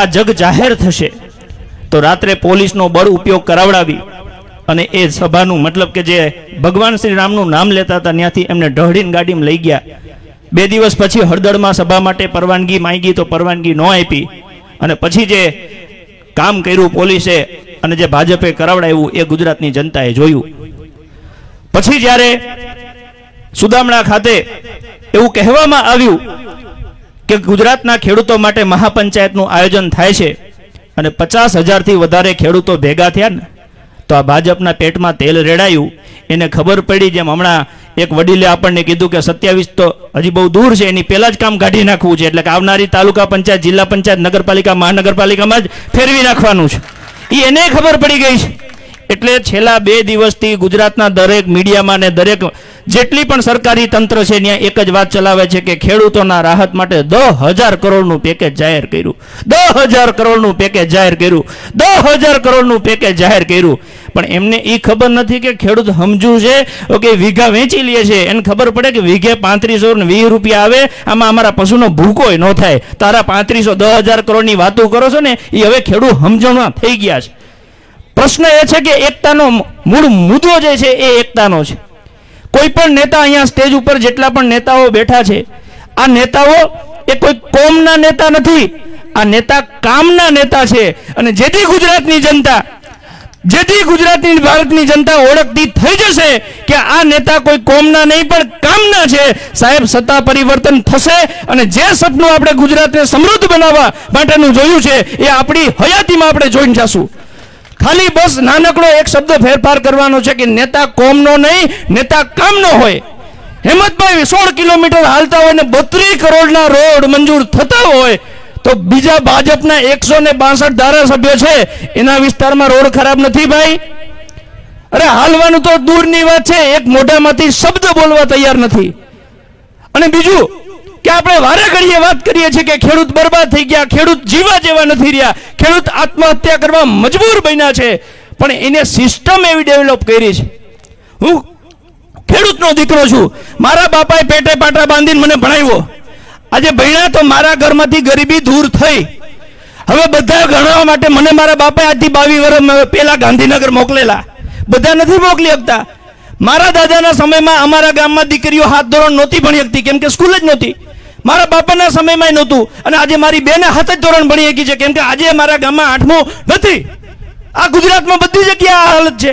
આ જગ જાહેર થશે. તો રાત્રે પોલીસનો બળ ઉપયોગ કરાવડાવી અને એ સભાનું મતલબ કે જે ભગવાન શ્રી રામનું નામ લેતા હતા, ત્યાંથી એમને ઢહડીને ગાડીમાં લઈ ગયા. બે દિવસ પછી હળદળમાં સભા માટે પરવાનગી માંગી તો પરવાનગી ન આપી. અને પછી જે કામ કર્યું પોલીસે અને જે ભાજપે કરાવડાવ્યું એ ગુજરાતની જનતાએ જોયું. પછી જ્યારે સુદામણા ખાતે એવું કહેવામાં આવ્યું કે ગુજરાતના ખેડૂતો માટે મહાપંચાયતનું આયોજન થાય છે અને પચાસ હજારથી વધારે ખેડૂતો ભેગા થયા ને, તો આ ભાજપના પેટમાં તેલ રેડાયું. એને ખબર પડી જેમ હમણાં એક વડીલે આપણને કીધું કે સત્યાવીસ તો હજી બહુ દૂર છે, એની પહેલાં જ કામ કાઢી નાખવું છે, એટલે કે આવનારી તાલુકા પંચાયત, જિલ્લા પંચાયત, નગરપાલિકા, મહાનગરપાલિકામાં જ ફેરવી નાખવાનું છે. એ એને ખબર પડી ગઈ છે. એટલે છેલ્લા બે દિવસથી ગુજરાતના દરેક મીડિયામાં ને દરેક જેટલી પણ સરકારી તંત્ર છે, ત્યાં એક જ વાત ચલાવે છે કે ખેડૂતોના રાહત માટે દસ હજાર કરોડનું પેકેજ જાહેર કર્યું. દસ હજાર કરોડનું પેકેજ જાહેર કર્યું. દસ હજાર કરોડનું પેકેજ જાહેર કર્યું. પણ એમને એ ખબર નથી કે ખેડૂત સમજુ છે, ઓકે, વીઘા વેચી લે છે. એને ખબર પડે કે વીઘે પાંત્રીસો વીસ રૂપિયા આવે, આમાં અમારા પશુનો ભૂકોય ન થાય. તારા પાંત્રીસો દસ હજાર કરોડની વાતો કરો છો ને એ હવે ખેડૂત સમજણમાં થઈ ગયા છે. પ્રશ્ન એ છે કે એકતાનો મૂળ મુદ્દો જે છે એ એકતાનો છે. કોઈ પણ નેતા અહીંયા સ્ટેજ ઉપર જેટલા પણ નેતાઓ બેઠા છે, આ નેતાઓ એ કોઈ કોમના નેતા નથી, આ નેતા કામના નેતા છે. અને જેથી ગુજરાતની જનતા, જેથી ગુજરાતની ભારતની જનતા ઓળખતી થઈ જશે કે આ નેતા કોઈ કોમના નહીં, પણ કામના છે, સાહેબ સત્તા પરિવર્તન થશે અને જે સપનું આપણે ગુજરાતને સમૃદ્ધ બનાવવા માટેનું જોયું છે, એ આપણી હયાતીમાં આપણે જોઈને જશું. ખાલી બસ નાનકડો એક શબ્દ ફેરફાર કરવાનો છે કે નેતા કોમનો નહીં, નેતા કામનો હોય. હેમંતભાઈ સોળ કિલોમીટર હાલતા હોય ને બત્રીસ કરોડના રોડ મંજૂર થતા હોય, તો બીજા ભાજપના એકસો ને બાસઠ ધારાસભ્યો છે, એના વિસ્તારમાં રોડ ખરાબ નથી ભાઈ. અરે હાલવાનું તો દૂરની વાત છે, એક મોઢામાંથી શબ્દ બોલવા તૈયાર નથી. અને બીજું આપણે વારે ઘડીએ વાત કરીએ છીએ કે ખેડૂત બરબાદ થઈ ગયા, ખેડૂત જીવા જેવા નથી રહ્યા, ખેડૂત આત્મહત્યા કરવા મજબૂર બન્યા છે. પણ એને સિસ્ટમ એવી ડેવલપ કરી છે. હું ખેડૂતનો દીકરો છું. મારા બાપાએ પેટે પાટા બાંધીને મને ભણાવ્યો. આજે ભણ્યા તો મારા ઘરમાંથી ગરીબી દૂર થઈ. હવે બધા ગણવા માટે મને મારા બાપાએ આજથી બાવીસ વર્ષ પહેલાં ગાંધીનગર મોકલેલા. બધા નથી મોકલી શકતા. મારા દાદાના સમયમાં અમારા ગામમાં દીકરીઓ હાથ ધોરણ નહોતી ભણી શકતી, કેમ કે સ્કૂલ જ નહોતી. મારા બાપાના સમયમાં નહોતું. અને આજે મારી બેને હાથ જ ધોરણ ભણી શકી છે. કેમ કે આજે મારા ગામમાં આઠમું નથી. આ ગુજરાતમાં બધી જગ્યાએ આ હાલત છે.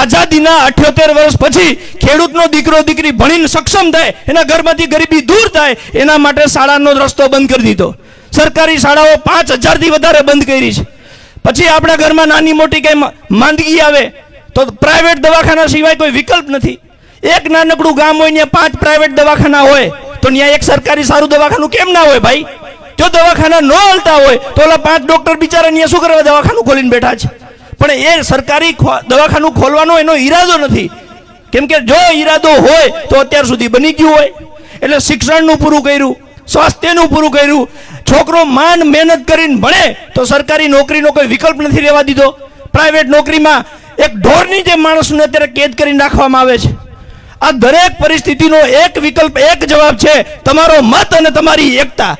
આઝાદીના અઠ્યોતેર વર્ષ પછી ખેડૂતનો દીકરો દીકરી ભણીને સક્ષમ થાય, એના ઘરમાંથી ગરીબી દૂર થાય, એના માટે શાળાનો રસ્તો બંધ કરી દીધો. સરકારી શાળાઓ પાંચ હજારથી વધારે બંધ કરી છે. પછી આપણા ઘરમાં નાની મોટી કંઈ માંદગી આવે, તો પ્રાઇવેટ દવાખાના સિવાય કોઈ વિકલ્પ નથી. એક નાનકડું ગામ હોય ને પાંચ પ્રાઇવેટ દવાખાના હોય. તો ત્યાં એક સરકારી સારું દવાખાનું કેમ ના હોય ભાઈ? જો દવાખાના ન હલતા હોય, તો ઓલા પાંચ ડોક્ટર બિચારા ત્યાં શું કરવા દવાખાનું ખોલીને બેઠા છે? પણ એ સરકારી દવાખાનું ખોલવાનો એનો ઈરાદો નથી. કેમ કે જો ઈરાદો હોય, તો અત્યાર સુધી બની ગયું હોય. એટલે શિક્ષણનું પૂરું કર્યું, સ્વાસ્થ્યનું પૂરું કર્યું. છોકરો માન મહેનત કરીને ભણે, તો સરકારી નોકરીનો કોઈ વિકલ્પ નથી રહેવા દીધો. પ્રાઇવેટ નોકરીમાં એક ઢોરની જેમ માણસને અત્યારે કેદ કરીને રાખવામાં આવે છે. આ દરેક પરિસ્થિતિનો એક વિકલ્પ એક જવાબ છે તમારો મત અને તમારી એકતા.